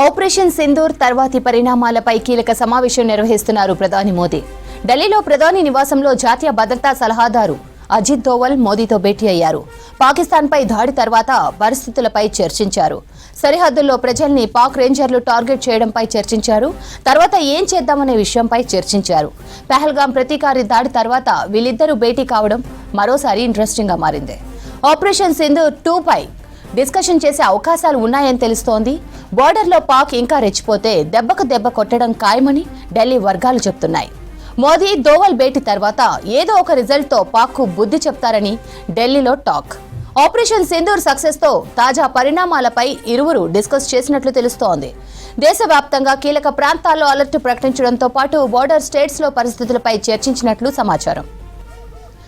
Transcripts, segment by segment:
Operation Sindoor తర్వాతి పరిణామాలపై కీలక సమావేశం నిర్వహిస్తున్నారు ప్రధాని మోదీ. ఢిల్లీలో ప్రధాని నివాసంలో జాతీయ భద్రతా సలహాదారు అజిత్ దోవల్ మోదీతో భేటీ అయ్యారు. పాకిస్తాన్పై దాడి తర్వాత పరిస్థితులపై చర్చించారు. సరిహద్దుల్లో ప్రజల్ని పాక్ రేంజర్లు టార్గెట్ చేయడంపై చర్చించారు. తర్వాత ఏం చేద్దామనే విషయంపై చర్చించారు. పెహల్గాం ప్రతీకారి దాడి తర్వాత వీళ్ళిద్దరూ భేటీ కావడం మరోసారి ఇంట్రెస్టింగ్గా మారింది. ఆపరేషన్ సింధూర్ టూపై డిస్కషన్ చేసే అవకాశాలు ఉన్నాయని తెలుస్తోంది. బోర్డర్లో పాక్ ఇంకా రెచ్చిపోతే దెబ్బకు దెబ్బ కొట్టడం ఖాయమని ఢిల్లీ వర్గాలు చెప్తున్నాయి. మోదీ దోవల్ భేటీ తర్వాత ఏదో ఒక రిజల్ట్తో పాక్కు బుద్ధి చెప్తారని ఢిల్లీలో టాక్. ఆపరేషన్ సింధూర్ సక్సెస్తో తాజా పరిణామాలపై ఇరువురు డిస్కస్ చేసినట్లు తెలుస్తోంది. దేశవ్యాప్తంగా కీలక ప్రాంతాల్లో అలర్ట్ ప్రకటించడంతో పాటు బోర్డర్ స్టేట్స్లో పరిస్థితులపై చర్చించినట్లు సమాచారం.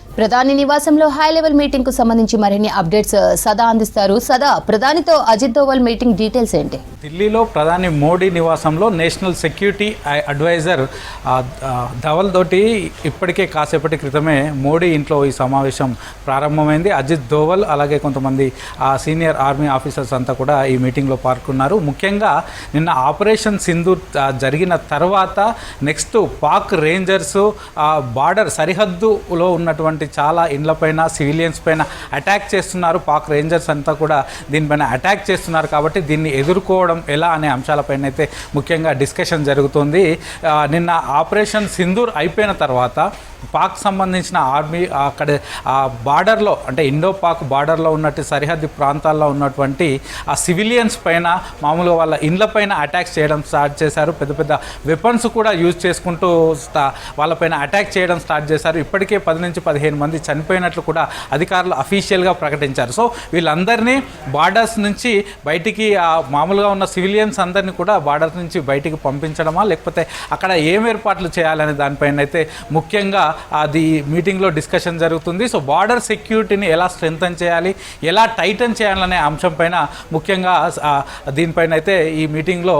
ప్రధాని నివాసంలో హై లెవెల్ మీటింగ్కు సంబంధించి మరిన్ని అప్డేట్స్ uh, సదా అందిస్తారు. సదా ప్రధానితో అజిత్ దోవల్ మీటింగ్ డీటెయిల్స్ ఏంటి? ఢిల్లీలో ప్రధాని మోడీ నివాసంలో నేషనల్ సెక్యూరిటీ అడ్వైజర్ ధవల్ తోటి ఇప్పటికే కాసేపటి క్రితమే మోడీ ఇంట్లో ఈ సమావేశం ప్రారంభమైంది. అజిత్ దోవల్ అలాగే కొంతమంది ఆ, సీనియర్ ఆర్మీ ఆఫీసర్స్ అంతా కూడా ఈ మీటింగ్లో పాల్గొన్నారు. ముఖ్యంగా నిన్న ఆపరేషన్ సింధు జరిగిన తర్వాత నెక్స్ట్ పాక్ రేంజర్స్ బార్డర్ సరిహద్దులో ఉన్నటువంటి చాలా ఇండ్లపైన సివిలియన్స్ పైన అటాక్ చేస్తున్నారు. పాక్ రేంజర్స్ అంతా కూడా దీనిపైన అటాక్ చేస్తున్నారు కాబట్టి దీన్ని ఎదుర్కోవడం ఎలా అనే అంశాలపైన అయితే ముఖ్యంగా డిస్కషన్ జరుగుతుంది. నిన్న ఆపరేషన్ సింధూర్ అయిపోయిన తర్వాత పాక్ సంబంధించిన ఆర్మీ అక్కడ ఆ బార్డర్లో అంటే ఇండో పాక్ బార్డర్లో ఉన్నట్టు సరిహద్దు ప్రాంతాల్లో ఉన్నటువంటి ఆ సివిలియన్స్ పైన మామూలుగా వాళ్ళ ఇండ్ల పైన అటాక్స్ చేయడం స్టార్ట్ చేశారు. పెద్ద పెద్ద వెపన్స్ కూడా యూజ్ చేసుకుంటూ వాళ్ళపైన అటాక్ చేయడం స్టార్ట్ చేశారు. ఇప్పటికే పది నుంచి పదిహేను మంది చనిపోయినట్లు కూడా అధికారులు అఫీషియల్గా ప్రకటించారు. సో వీళ్ళందరినీ బార్డర్స్ నుంచి బయటికి ఆ మామూలుగా ఉన్న సివిలియన్స్ అందరినీ కూడా బార్డర్స్ నుంచి బయటికి పంపించడమా లేకపోతే అక్కడ ఏం ఏర్పాట్లు చేయాలనే దానిపైన అయితే ముఖ్యంగా అది మీటింగ్లో డిస్కషన్ జరుగుతుంది. సో బార్డర్ సెక్యూరిటీని ఎలా స్ట్రెంగ్తన్ చేయాలి ఎలా టైటన్ చేయాలనే అంశం పైన ముఖ్యంగా దీనిపైన అయితే ఈ మీటింగ్లో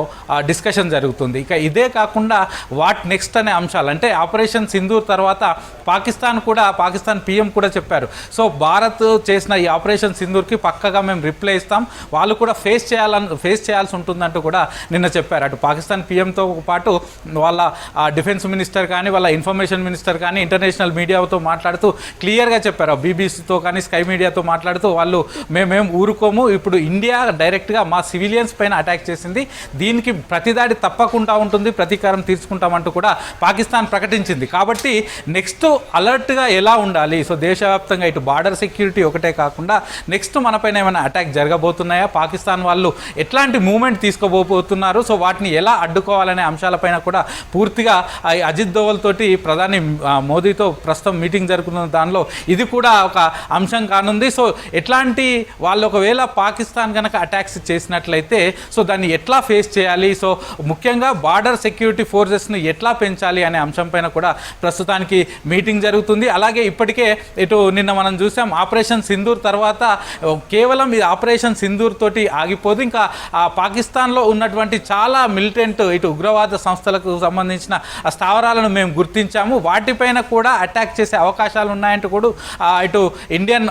డిస్కషన్ జరుగుతుంది. ఇక ఇదే కాకుండా వాట్ నెక్స్ట్ అనే అంశాలు అంటే ఆపరేషన్ సింధూర్ తర్వాత పాకిస్తాన్ కూడా పాకిస్తాన్ పీఎం కూడా చెప్పారు. సో భారత్ చేసిన ఈ ఆపరేషన్ సింధూర్కి పక్కగా మేము రిప్లై ఇస్తాం. వాళ్ళు కూడా ఫేస్ చేయాలని ఫేస్ చేయాల్సి ఉంటుందంటూ కూడా నిన్న చెప్పారు. అటు పాకిస్తాన్ పీఎంతో పాటు వాళ్ళ డిఫెన్స్ మినిస్టర్ కానీ వాళ్ళ ఇన్ఫర్మేషన్ మినిస్టర్ కానీ ఇంటర్నేషనల్ మీడియాతో మాట్లాడుతూ క్లియర్గా చెప్పారు. బీబీసీతో కానీ స్కై మీడియాతో మాట్లాడుతూ వాళ్ళు మేమేం ఊరుకోము. ఇప్పుడు ఇండియా డైరెక్ట్గా మా సివిలియన్స్ పైన అటాక్ చేసింది. దీనికి ప్రతిదాడి తప్పకుండా ఉంటుంది ప్రతీకారం తీర్చుకుంటామంటూ కూడా పాకిస్తాన్ ప్రకటించింది. కాబట్టి నెక్స్ట్ అలర్ట్గా ఎలా ఉండాలి? సో దేశవ్యాప్తంగా ఇటు బార్డర్ సెక్యూరిటీ ఒకటే కాకుండా నెక్స్ట్ మనపైన ఏమైనా అటాక్ జరగబోతున్నాయా? పాకిస్తాన్ వాళ్ళు ఎట్లాంటి మూమెంట్ తీసుకోబోతున్నారు? సో వాటిని ఎలా అడ్డుకోవాలనే అంశాలపైన కూడా పూర్తిగా అజిత్ దోవల్ తోటి ప్రధాని మోదీతో ప్రస్తుతం మీటింగ్ జరుగుతున్న దానిలో ఇది కూడా ఒక అంశం కానుంది. సో ఎట్లాంటి వాళ్ళు ఒకవేళ పాకిస్తాన్ కనుక అటాక్స్ చేసినట్లయితే సో దాన్ని ఎట్లా ఫేస్ చేయాలి? సో ముఖ్యంగా బార్డర్ సెక్యూరిటీ ఫోర్సెస్ని ఎట్లా పెంచాలి అనే అంశం పైన కూడా ప్రస్తుతానికి మీటింగ్ జరుగుతుంది. అలాగే ఇప్పటికే ఇటు నిన్న మనం చూసాం ఆపరేషన్ సింధూర్ తర్వాత కేవలం ఇది ఆపరేషన్ సింధూర్ తోటి ఆగిపోదు. ఇంకా ఆ పాకిస్తాన్లో ఉన్నటువంటి చాలా మిలిటెంట్ ఇటు ఉగ్రవాద సంస్థలకు సంబంధించిన ఆ స్థావరాలను మేము గుర్తించాము. వాటిపైన కూడా అటాక్ చేసే అవకాశాలు ఉన్నాయంటూ కూడా ఇటు ఇండియన్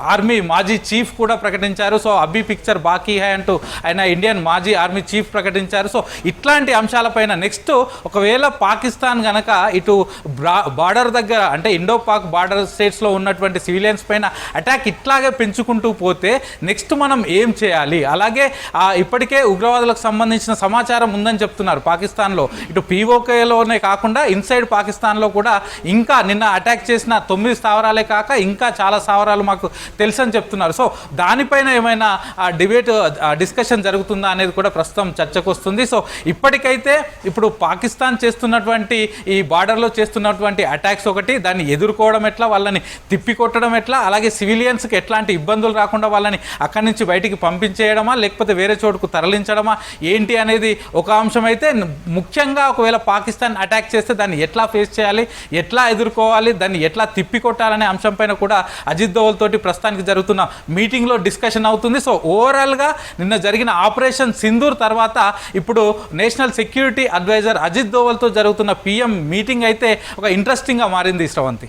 ఆర్మీ మాజీ చీఫ్ కూడా ప్రకటించారు. సో అబ్బీ పిక్చర్ బాకీ హై అంటూ ఆయన ఇండియన్ మాజీ ఆర్మీ చీఫ్ ప్రకటించారు. సో ఇట్లాంటి అంశాలపైన నెక్స్ట్ ఒకవేళ పాకిస్తాన్ కనుక ఇటు బ్రా- బార్డర్ దగ్గర అంటే ఇండో పాక్ బార్డర్ స్టేట్స్లో ఉన్నటువంటి సివిలియన్స్ పైన అటాక్ ఇట్లాగే పెంచుకుంటూ పోతే నెక్స్ట్ మనం ఏం చేయాలి? అలాగే ఇప్పటికే ఉగ్రవాదులకు సంబంధించిన సమాచారం ఉందని చెప్తున్నారు పాకిస్తాన్లో. ఇటు పీఓకేలోనే కాకుండా ఇన్సైడ్ పాకిస్తాన్లో కూడా ఇంకా నిన్న అటాక్ చేసిన తొమ్మిది స్థావరాలే కాక ఇంకా చాలా స్థావరాలు మాకు తెలుసని చెప్తున్నారు. సో దానిపైన ఏమైనా డిబేట్ డిస్కషన్ జరుగుతుందా అనేది కూడా ప్రస్తుతం చర్చకు వస్తుంది సో ఇప్పటికైతే ఇప్పుడు పాకిస్తాన్ చేస్తున్నటువంటి ఈ బార్డర్లో చేస్తున్నటువంటి అటాక్స్ ఒకటి దాన్ని ఎదుర్కోవడం ఎట్లా వాళ్ళని తిప్పికొట్టడం ఎట్లా అలాగే సివిలియన్స్కి ఎట్లాంటి ఇబ్బందులు రాకుండా వాళ్ళని అక్కడి నుంచి బయటికి పంపించేయడమా లేకపోతే వేరే చోటుకు తరలించడమా ఏంటి అనేది ఒక అంశం అయితే ముఖ్యంగా ఒకవేళ పాకిస్తాన్ అటాక్ చేస్తే దాన్ని ఎట్లా ఫేస్ చేయాలి ఎట్లా ఎదుర్కోవాలి దాన్ని ఎట్లా తిప్పికొట్టాలనే అంశం పైన కూడా అజిత్ దోవల్ తోటి ప్రస్తుతానికి జరుగుతున్న మీటింగ్లో డిస్కషన్ అవుతుంది. సో ఓవరాల్గా నిన్న జరిగిన ఆపరేషన్ సింధూర్ తర్వాత ఇప్పుడు నేషనల్ సెక్యూరిటీ అడ్వైజర్ అజిత్ దోవల్తో జరుగుతున్న పిఎం మీటింగ్ అయితే ఒక ఇంట్రెస్టింగ్గా మారింది శ్రవంతి.